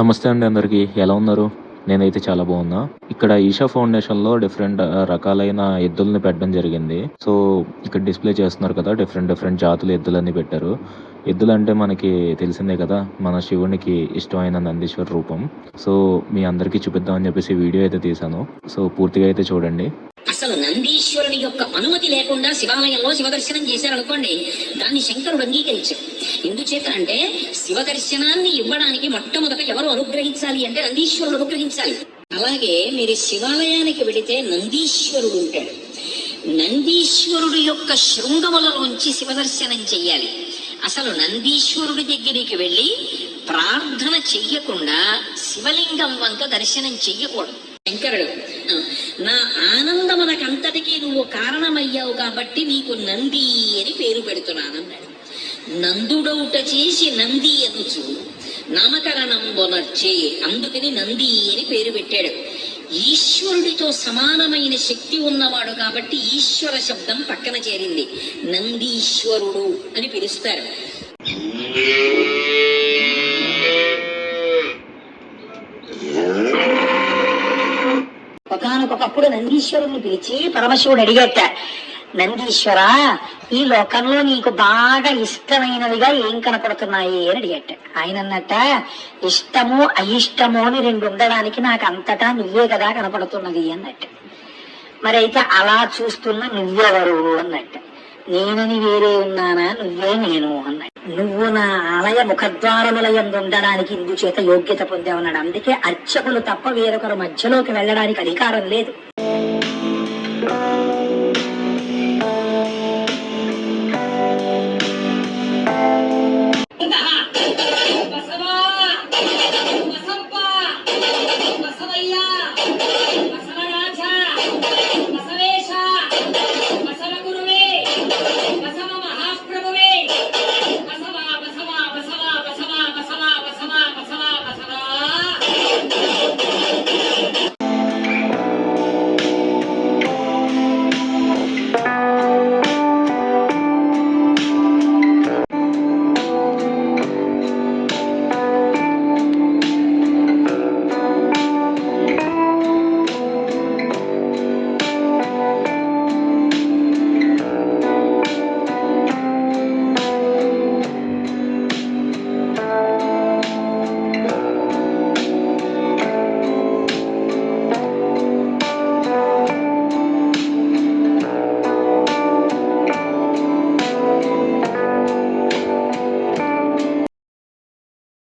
నమస్తే అండి అందరికీ. ఎలా ఉన్నారు? నేనైతే చాలా బాగున్నా. ఇక్కడ ఈషా ఫౌండేషన్లో డిఫరెంట్ రకాలైన ఎద్దుల్ని పెట్టడం జరిగింది. సో ఇక్కడ డిస్ప్లే చేస్తున్నారు కదా డిఫరెంట్ డిఫరెంట్ జాతుల ఎద్దులన్నీ పెట్టారు. ఎద్దులు అంటే మనకి తెలిసిందే కదా మన శివునికి ఇష్టమైన నందీశ్వర రూపం. సో మీ అందరికీ చూపిద్దామని చెప్పేసి వీడియో అయితే తీసాను సో పూర్తిగా అయితే చూడండి. అసలు నందీశ్వరుని యొక్క అనుమతి లేకుండా శివాలయంలో శివ దర్శనం చేశారనుకోండి దాన్ని శంకరుడు అంగీకరించాడు. ఎందుచేత అంటే శివ దర్శనాన్ని ఇవ్వడానికి మొట్టమొదట ఎవరు అనుగ్రహించాలి అంటే నందీశ్వరుడు అనుగ్రహించాలి. అలాగే మీరు శివాలయానికి వెళితే నందీశ్వరుడు ఉంటాడు. నందీశ్వరుడు యొక్క శృంగములలోంచి శివ దర్శనం చెయ్యాలి. అసలు నందీశ్వరుడి దగ్గరికి వెళ్ళి ప్రార్థన చెయ్యకుండా శివలింగం వంక దర్శనం చెయ్యకూడదు. శంకరుడు నా ఆనందమునకంతటికీ నువ్వు కారణమయ్యావు కాబట్టి నీకు నంది అని పేరు పెడుతున్నానన్నాడు నందుడౌట చేసి నంది అనుచు నామకరణం బొనర్చే అందుకని నంది అని పేరు పెట్టాడు. ఈశ్వరుడితో సమానమైన శక్తి ఉన్నవాడు కాబట్టి ఈశ్వర శబ్దం పక్కన చేరింది. నందీశ్వరుడు అని పిలుస్తారు. ఒకనకొకప్పుడు నందీశ్వరుని పిలిచి పరమశివుడు అడిగేట నందీశ్వర ఈ లోకంలో నీకు బాగా ఇష్టమైనవిగా ఏం కనపడుతున్నాయి? అని అడిగేట. ఆయన అన్నట్ట ఇష్టము అయిష్టము అని రెండు ఉండడానికి నాకు అంతటా నువ్వే కదా కనపడుతున్నది అన్నట్టు. మరి అయితే అలా చూస్తున్న నువ్వెవరు? అన్నట్టు. నేనని వేరే ఉన్నానా? నువ్వే నేను అన్నట్టు. నువ్వు నా ఆలయ ముఖద్వారములయందు ఉండడానికి ఇందుచేత యోగ్యత పొందామన్నాడు అందుకే అర్చకులు తప్ప వేరొకరు మధ్యలోకి వెళ్ళడానికి అధికారం లేదు.